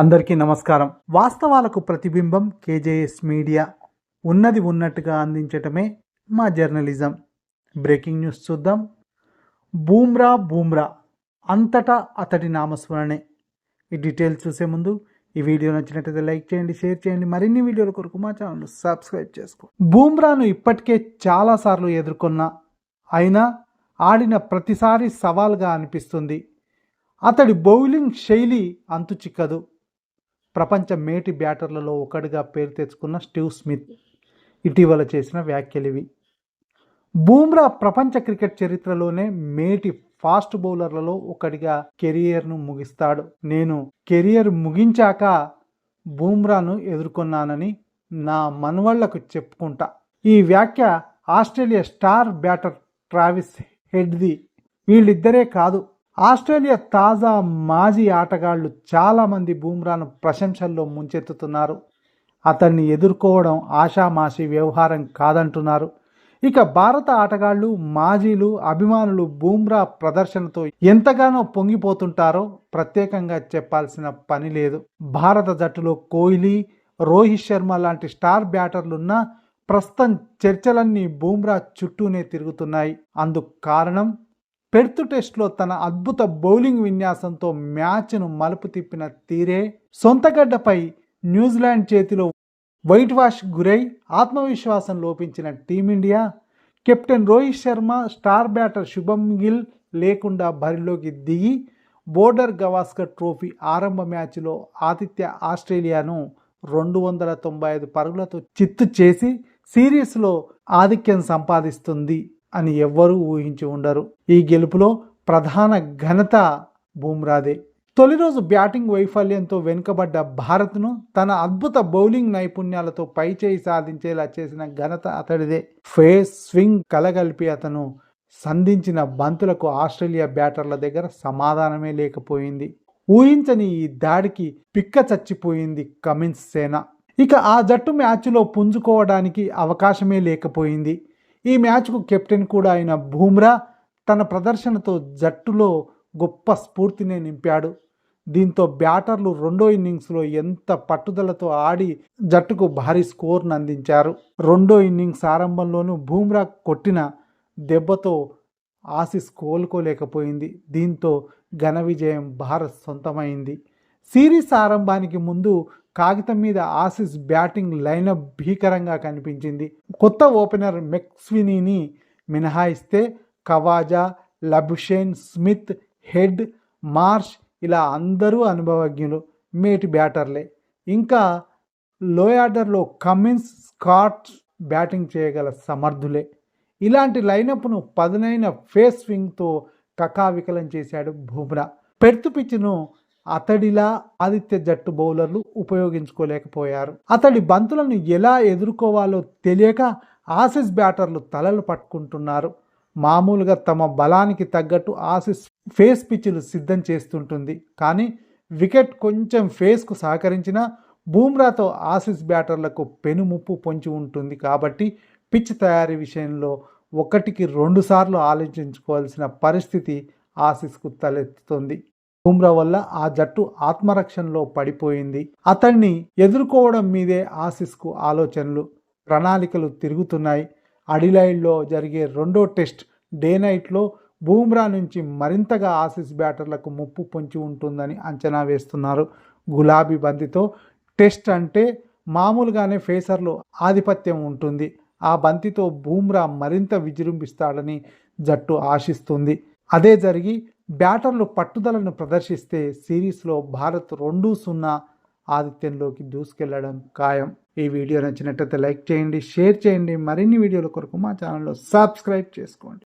అందరికీ నమస్కారం. వాస్తవాలకు ప్రతిబింబం కేజేఎస్ మీడియా ఉన్నది ఉన్నట్టుగా అందించటమే మా జర్నలిజం. బ్రేకింగ్ న్యూస్ చూద్దాం. బూమ్రా బూమ్రా అంతటా అతడి నామస్మరణే. ఈ డీటెయిల్స్ చూసే ముందు ఈ వీడియో నచ్చినట్లయితే లైక్ చేయండి షేర్ చేయండి మరిన్ని వీడియోల కొరకు మా ఛానల్ సబ్స్క్రైబ్ చేసుకో. బూమ్రాను ఇప్పటికే చాలాసార్లు ఎదుర్కొన్న అయినా ఆడిన ప్రతిసారి సవాల్గా అనిపిస్తుంది. అతడి బౌలింగ్ శైలి అంతు చిక్కదు. ప్రపంచ మేటి బ్యాటర్లలో ఒకటిగా పేరు తెచ్చుకున్న స్టీవ్ స్మిత్ ఇటీవల చేసిన వ్యాఖ్యలివి. బూమ్రా ప్రపంచ క్రికెట్ చరిత్రలోనే మేటి ఫాస్ట్ బౌలర్లలో ఒకటిగా కెరియర్ను ముగిస్తాడు. నేను కెరియర్ ముగించాక బూమ్రాను ఎదుర్కొన్నానని నా మనవళ్ళకు చెప్పుకుంటా. ఈ వ్యాఖ్య ఆస్ట్రేలియా స్టార్ బ్యాటర్ ట్రావిస్ హెడ్ది వీళ్ళిద్దరే కాదు ఆస్ట్రేలియా తాజా మాజీ ఆటగాళ్ళు చాలామంది బూమ్రాను ప్రశంసల్లో ముంచెత్తుతున్నారు. అతన్ని ఎదుర్కోవడం ఆషామాషి వ్యవహారం కాదంటున్నారు. ఇక భారత ఆటగాళ్ళు మాజీలు అభిమానులు బూమ్రా ప్రదర్శనతో ఎంతగానో పొంగిపోతుంటారో ప్రత్యేకంగా చెప్పాల్సిన పని లేదు. భారత జట్టులో కోహ్లీ రోహిత్ శర్మ లాంటి స్టార్ బ్యాటర్లున్నా ప్రస్తుతం చర్చలన్నీ బూమ్రా చుట్టూనే తిరుగుతున్నాయి. అందుకు కారణం పెర్త్ టెస్ట్లో తన అద్భుత బౌలింగ్ విన్యాసంతో మ్యాచ్ను మలుపు తిప్పిన తీరే సొంతగడ్డపై న్యూజిలాండ్ చేతిలో వైట్ వాష్ గురై ఆత్మవిశ్వాసం లోపించిన team India captain Rohit Sharma star batter Shubman Gill లేకుండా బరిలోకి దిగి బోర్డర్ గవాస్కర్ ట్రోఫీ ఆరంభ మ్యాచ్లో ఆతిథ్య ఆస్ట్రేలియాను రెండు వందల తొంభై ఐదు పరుగులతో చిత్తు చేసి సిరీస్లో ఆధిక్యం సంపాదిస్తుంది. అని ఎవ్వరూ ఊహించి ఉండరు. ఈ గెలుపులో ప్రధాన ఘనత బూమ్రాదే. తొలి రోజు బ్యాటింగ్ వైఫల్యంతో వెనుకబడ్డ భారత్ను తన అద్భుత బౌలింగ్ నైపుణ్యాలతో పైచేయి సాధించేలా చేసిన ఘనత అతడిదే. ఫేస్ స్వింగ్ కలగలిపి అతను సంధించిన బంతులకు ఆస్ట్రేలియా బ్యాటర్ల దగ్గర సమాధానమే లేకపోయింది. ఊహించని ఈ దాడికి పిక్క చచ్చిపోయింది కమిన్స్ సేన. ఇక ఆ జట్టు మ్యాచ్లో పుంజుకోవడానికి అవకాశమే లేకపోయింది. ఈ మ్యాచ్కు కెప్టెన్ కూడా అయిన బూమ్రా తన ప్రదర్శనతో జట్టులో గొప్ప స్ఫూర్తిని నింపాడు. దీంతో బ్యాటర్లు రెండో ఇన్నింగ్స్లో ఎంత పట్టుదలతో ఆడి జట్టుకు భారీ స్కోర్ను అందించారు. రెండో ఇన్నింగ్స్ ఆరంభంలోనూ బూమ్రా కొట్టిన దెబ్బతో ఆసిస్ కోలుకోలేకపోయింది. దీంతో ఘన విజయం భారత్ సొంతమైంది. సిరీస్ ఆరంభానికి ముందు కాగితం మీద ఆసిస్ బ్యాటింగ్ లైనప్ భీకరంగా కనిపించింది. కొత్త ఓపెనర్ మెక్స్వినీని మినహాయిస్తే Khawaja Labuschagne Smith Head Marsh ఇలా అందరూ అనుభవజ్ఞులు మేటి బ్యాటర్లే. ఇంకా లో ఆర్డర్లో కమిన్స్ స్కాట్ బ్యాటింగ్ చేయగల సమర్థులే. ఇలాంటి లైనప్ను పదునైన ఫేస్ స్వింగ్తో కకావికలం చేశాడు బుమ్రా. పెర్త్ పిచ్చును అతడిలా ఆదిత్య జట్టు బౌలర్లు ఉపయోగించుకోలేకపోయారు. అతడి బంతులను ఎలా ఎదుర్కోవాలో తెలియక ఆసిస్ బ్యాటర్లు తలలు పట్టుకుంటున్నారు. మామూలుగా తమ బలానికి తగ్గట్టు ఆసిస్ ఫేస్ పిచ్చులు సిద్ధం చేస్తుంటుంది. కానీ వికెట్ కొంచెం ఫేస్కు సహకరించిన బూమ్రాతో ఆసిస్ బ్యాటర్లకు పెనుముప్పు పొంచి ఉంటుంది కాబట్టి పిచ్ తయారీ విషయంలో ఒకటికి రెండుసార్లు ఆలోచించుకోవాల్సిన పరిస్థితి ఆసిస్కు తలెత్తుతుంది. బుమ్రా వల్ల ఆ జట్టు ఆత్మరక్షణలో పడిపోయింది. అతన్ని ఎదుర్కోవడం మీదే ఆసిస్కు ఆలోచనలు ప్రణాళికలు తిరుగుతున్నాయి. అడిలైడ్లో జరిగే రెండో టెస్ట్ డే నైట్లో బూమ్రా నుంచి మరింతగా ఆసిస్ బ్యాటర్లకు ముప్పు పొంచి ఉంటుందని అంచనా వేస్తున్నారు. గులాబీ బంతితో టెస్ట్ అంటే మామూలుగానే ఫేసర్లో ఆధిపత్యం ఉంటుంది. ఆ బంతితో బూమ్రా మరింత విజృంభిస్తాడని జట్టు ఆశిస్తుంది. అదే జరిగి బ్యాటర్లు పట్టుదలను ప్రదర్శిస్తే సిరీస్లో భారత్ రెండు సున్నా ఆదిత్యంలోకి దూసుకెళ్ళడం ఖాయం. ఈ వీడియో నచ్చినట్లయితే లైక్ చేయండి షేర్ చేయండి. మరిన్ని వీడియోల కొరకు మా ఛానల్లో సబ్స్క్రైబ్ చేసుకోండి.